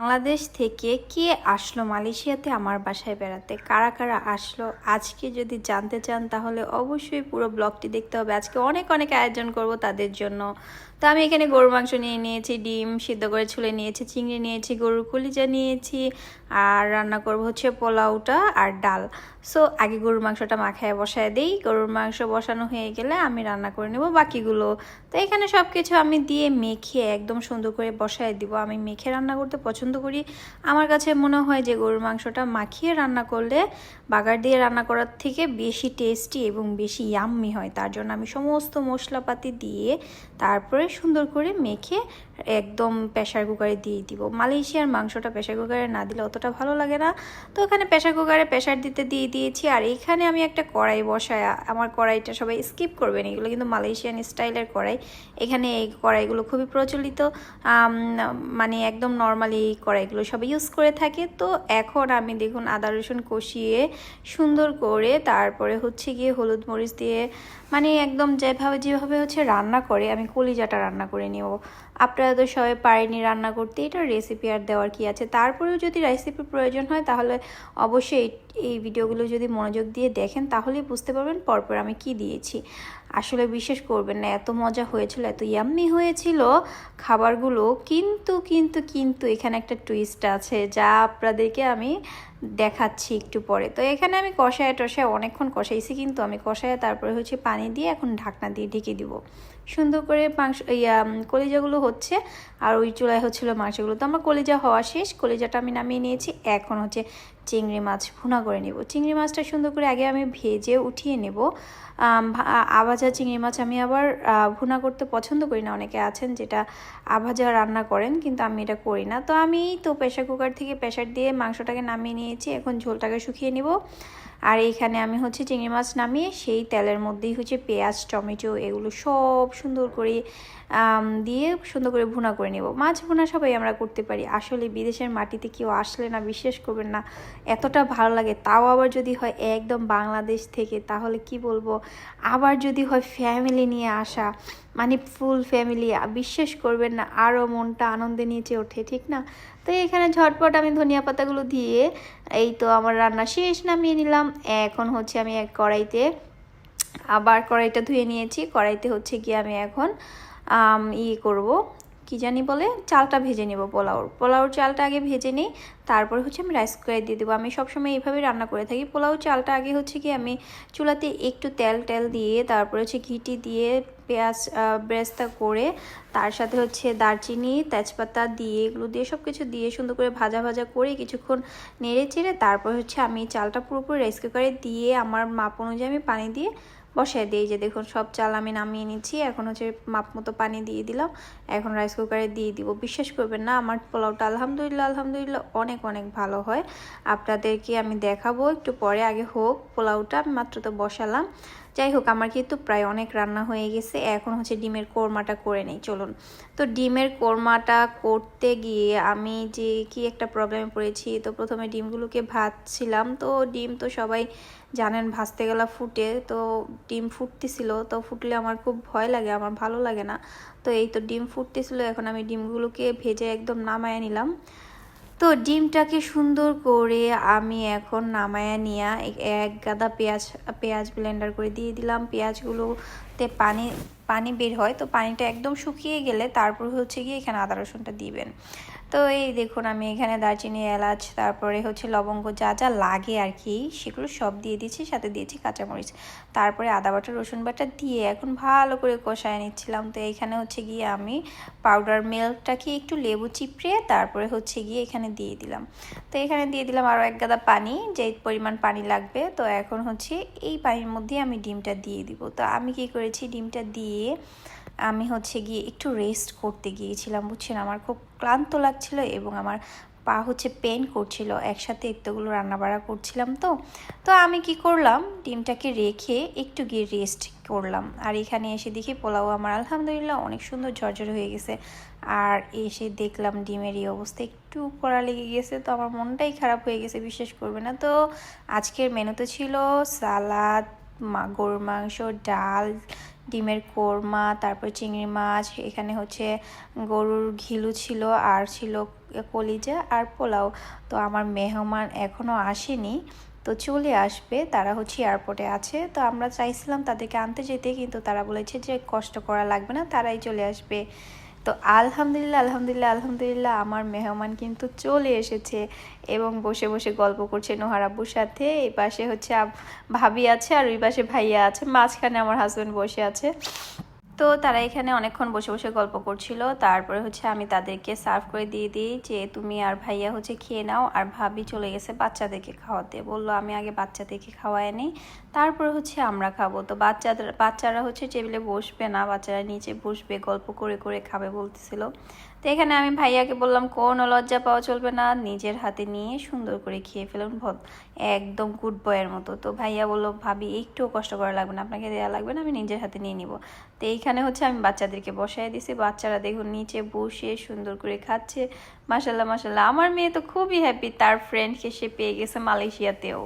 বাংলাদেশ থেকে কে আসলো মালয়েশিয়াতে আমার বাসায় বেড়াতে? কারা কারা আসলো? আজকে যদি জানতে চান তাহলে অবশ্যই পুরো ব্লগটি দেখতে হবে। আজকে অনেক অনেক আয়োজন করব তাদের জন্য। তো আমি এখানে গরুর মাংস নিয়ে নিয়েছি, ডিম সিদ্ধ করে ছুলে নিয়েছি, চিংড়ি নিয়েছি, গরুর কলিজা নিয়েছি, আর রান্না করব হচ্ছে পোলাওটা আর ডাল। সো আগে গরুর মাংসটা মাখায় বসায় দিই। গরুর মাংস বসানো হয়ে গেলে আমি রান্না করে নেব বাকিগুলো। তো এখানে সব কিছু আমি দিয়ে মেখে একদম সুন্দর করে বসায় দিব। আমি মেখে রান্না করতে পছন্দ করি। আমার কাছে মনে হয় যে গরুর মাংসটা মাখিয়ে রান্না করলে, বাগার দিয়ে রান্না করার থেকে বেশি টেস্টি এবং বেশি ইয়াম্মি হয়। তার জন্য আমি সমস্ত মশলাপাতি দিয়ে তারপরে সুন্দর করে মেখে একদম প্রেশার কুকারে দিয়ে দিব। মালয়েশিয়ার মাংসটা প্রেশার কুকারে না দিলে অতটা ভালো লাগে না। তো এখানে প্রেশার কুকারে প্রেশার দিতে, দিয়ে দিয়েছি। আর এখানে আমি একটা কড়াই বসায়, আমার কড়াইটা সবাই স্কিপ করবেন, এগুলো কিন্তু মালয়েশিয়ান স্টাইলের কড়াই। এখানে এই কড়াইগুলো খুবই প্রচলিত মানে একদম নর্মালি এই কড়াইগুলো সবাই ইউজ করে থাকে। তো এখন আমি দেখুন আদা, রসুন কষিয়ে সুন্দর করে তারপরে হচ্ছে গিয়ে হলুদ মরিচ দিয়ে মানে একদম যেভাবে যেভাবে হচ্ছে রান্না করে, আমি কলিজাটা রান্না করে নেব। আপনারা তো সবাই পারেনি রান্না করতে এটা রেসিপি আর দেওয়ার কি আছে? তারপরেও যদি রেসিপি প্রয়োজন হয়, তাহলে অবশ্যই এই- এই ভিডিওগুলো যদি মনোযোগ দিয়ে দেখেন, তাহলেই বুঝতে পারবেন পরপর আমি কি দিয়েছি। আসলে বিশ্বাস করবেন না, এত মজা হয়েছিল, এত ইয়াম্মি হয়েছিল খাবারগুলো। কিন্তু কিন্তু কিন্তু এখানে একটা টুইস্ট আছে যা আপনাদেরকে আমি দেখাচ্ছি একটু পরে। তো এখানে আমি কষায় টষায় অনেকক্ষণ কষাইছি, কিন্তু আমি কষায় তারপরে হচ্ছে পানি দিয়ে এখন ঢাকনা দিয়ে ঢেকে দিব। সুন্দর করে মাংস, ইয়া কলিজাগুলো হচ্ছে আর ওই চুলায় হচ্ছিল মাংসগুলো। তো আমার কলিজা হওয়া শেষ, কলিজাটা আমি নামিয়ে নিয়েছি। এখন হচ্ছে চিংড়ি মাছ ভুনা করে নেব। চিংড়ি মাছটা সুন্দর করে আগে আমি ভেজে উঠিয়ে নেব। আভাজা চিংড়ি মাছ আমি আবার ভুনা করতে পছন্দ করি না। অনেকে আছেন যেটা আভাজা রান্না করেন, কিন্তু আমি এটা করি না। তো আমি তো প্রেশার কুকার থেকে প্রেশার দিয়ে মাংসটাকে নামিয়ে নিয়েছি। এখন ঝোলটাকে শুকিয়ে নিব। আর এইখানে আমি হচ্ছে চিংড়ি মাছ নামিয়ে সেই তেলের মধ্যেই হচ্ছে পেঁয়াজ, টমেটো এগুলো সব সুন্দর করে দিয়ে সুন্দর করে ভুনা করে নেব। মাছ ভুনা সবাই আমরা করতে পারি। আসলে বিদেশের মাটিতে কেউ আসলে না, বিশ্বাস করবেন না, এতটা ভালো লাগে। তাও আবার যদি হয় একদম বাংলাদেশ থেকে, তাহলে কি বলব? আবার যদি হয় ফ্যামিলি নিয়ে আসা মানে ফুল ফ্যামিলি বিশ্বাস করবেন না আরও মনটা আনন্দে নিচে ওঠে, ঠিক না? তো এখানে ঝটপট আমি ধনিয়া পাতাগুলো দিয়ে, এই তো আমার রান্না শেষ নামিয়ে নিলাম। এখন হচ্ছে আমি এক কড়াইতে, আবার কড়াইটা ধুয়ে নিয়েছি, কড়াইতে হচ্ছে গিয়ে আমি এখন ইয়ে করব, কি জানি বলে, চালটা ভেজে নেব, পোলাওর। পোলাওর চালটা আগে ভেজে নিই, তারপরে হচ্ছে আমি রাইস কুকারে দিয়ে দেবো। আমি সবসময় এইভাবে রান্না করে থাকি। পোলাও চালটা আগে হচ্ছে কি আমি চুলাতে একটু তেল টেল দিয়ে, তারপরে হচ্ছে ঘিটি দিয়ে পেঁয়াজ বেরেস্তা করে তার সাথে হচ্ছে দারচিনি, তেজপাতা দিয়ে এগুলো দিয়ে সব কিছু দিয়ে সুন্দর করে ভাজা ভাজা করে কিছুক্ষণ নেড়ে চেড়ে তারপর হচ্ছে আমি চালটা পুরোপুরি রাইস কুকারে দিয়ে আমার মাপ অনুযায়ী আমি পানি দিয়ে বসায় দিই। যে দেখুন, সব চাল আমি নামিয়ে নিচ্ছি। এখন হচ্ছে মাপ মতো পানি দিয়ে দিলাম। এখন রাইস কুকারে দিয়ে দিব। বিশ্বাস করবেন না, আমার পোলাওটা আলহামদুলিল্লাহ আলহামদুলিল্লাহ অনেক অনেক ভালো হয়। আপনাদেরকে আমি দেখাবো। একটু পরে আগে হোক, পোলাওটা মাত্র তো বসালাম। যাই হোক আমার কিন্তু প্রায় অনেক রান্না হয়ে গেছে। এখন হচ্ছে ডিমের কোরমাটা করে নেই, চলুন। তো ডিমের কোরমাটা করতে গিয়ে আমি যে কি একটা প্রবলেমে পড়েছি, তো প্রথমে ডিমগুলোকে ভাজছিলাম। তো ডিম তো সবাই জানেন, ভাজতে গেলে ফুটে। তো ডিম ফুটতেছিল, তো ফুটলে আমার খুব ভয় লাগে, আমার ভালো লাগে না। তো এই তো ডিম ফুটতেছিল, এখন আমি ডিমগুলোকে ভেজে একদম নামায় নিলাম। তো ডিমটাকে সুন্দর করে আমি এখন নামায়া নিয়া এক গাদা পেঁয়াজ পেঁয়াজ ব্লেন্ডার করে দিয়ে দিলাম। পেঁয়াজগুলোতে পানি পানি বের হয়। তো পানিটা একদম শুকিয়ে গেলে তারপর হচ্ছে গিয়ে এখানে আদা রসুনটা দিবেন। তো এই দেখুন, আমি এখানে দারচিনি, এলাচ, তারপরে হচ্ছে লবঙ্গ যা যা লাগে আর কি, সেগুলো সব দিয়ে দিয়েছি সাথে দিয়েছি কাঁচামরিচ। তারপরে আদা বাটা, রসুন বাটা দিয়ে এখন ভালো করে কষায় নিচ্ছিলাম। তো এইখানে হচ্ছে গিয়ে আমি পাউডার মিল্কটাকে একটু লেবু চিপড়ে তারপরে হচ্ছে গিয়ে এখানে দিয়ে দিলাম। তো এখানে দিয়ে দিলাম আরও এক গাদা পানি, যে পরিমাণ পানি লাগবে। তো এখন হচ্ছে এই পানির মধ্যে আমি ডিমটা দিয়ে দিব। তো আমি কি করেছি, ডিমটা দিয়ে আমি হচ্ছে গিয়ে একটু রেস্ট করতে গিয়েছিলাম, বুঝছেন? আমার খুব ক্লান্ত লাগছিল এবং আমার পা হচ্ছে পেন করছিল। একসাথে এতগুলো রান্নাবাড়া করছিলাম তো। তো আমি কি করলাম? ডিমটাকে রেখে একটু গিয়ে রেস্ট করলাম। আর এখানে এসে দেখি পোলাও আমার আলহামদুলিল্লাহ অনেক সুন্দর ঝরঝরে হয়ে গেছে। আর এসে দেখলাম ডিমের এই অবস্থা একটু পড়া লেগে গেছে তো আমার মনটাই খারাপ হয়ে গেছে, বিশ্বাস করবে না। তো আজকের মেনুতে ছিল সালাদ, মা গরুর মাংস, ডাল ডিমের কোরমা, তারপর চিংড়ি মাছ, এখানে হচ্ছে গরুর ঘিলু ছিল, আর ছিল কলিজা আর পোলাও। তো আমার মেহমান এখনও আসেনি, তো চলে আসবে, তারা হচ্ছে এয়ারপোর্টে আছে। তো আমরা চাইছিলাম তাদেরকে আনতে যেতে, কিন্তু তারা বলেছে যে কষ্ট করা লাগবে না, তারাই চলে আসবে। তো আলহামদুলিল্লাহ আলহামদুলিল্লাহ আলহামদুলিল্লাহ আমার মেহমান কিন্তু চলে এসেছে এবং বসে বসে গল্প করছে নোহার আব্বুর সাথে। এই পাশে হচ্ছে ভাবি আছে আর ওই পাশে ভাইয়া আছে। মাঝখানে আমার হাজব্যান্ড বসে আছে। তো তারা এখানে অনেকক্ষণ বসে বসে গল্প করছিল। তারপরে হচ্ছে আমি তাদেরকে সার্ভ করে দিয়ে দিই যে, তুমি আর ভাইয়া হচ্ছে খেয়ে নাও। আর ভাবি চলে গেছে বাচ্চাদেরকে খাওয়াতে। বলল, আমি আগে বাচ্চাদেরকে খাওয়াই নিই তারপরে হচ্ছে আমরা খাব। তো বাচ্চাদের বাচ্চারা হচ্ছে টেবিলে বসবে না, বাচ্চারা নিচে বসবে, গল্প করে করে খাবে বলতেছিল। তো এখানে আমি ভাইয়াকে বললাম, কোনো লজ্জা পাওয়া চলবে না, নিজের হাতে নিয়ে সুন্দর করে খেয়ে ফেলুন ভদ, একদম গুড বয়ের মতো। তো ভাইয়া বলল, ভাবি, একটুও কষ্ট করা লাগবে না, আপনাকে দেওয়া লাগবে না, আমি নিজের হাতে নিয়ে নিব। তো এইখানে হচ্ছে আমি বাচ্চাদেরকে বসাই দিছি। বাচ্চারা দেখুন নিচে বসে সুন্দর করে খাচ্ছে। মাসাল্লাহ মাসাল্লাহ আমার মেয়ে তো খুবই হ্যাপি তার ফ্রেন্ডকে সে পেয়ে গেছে মালয়েশিয়াতেও।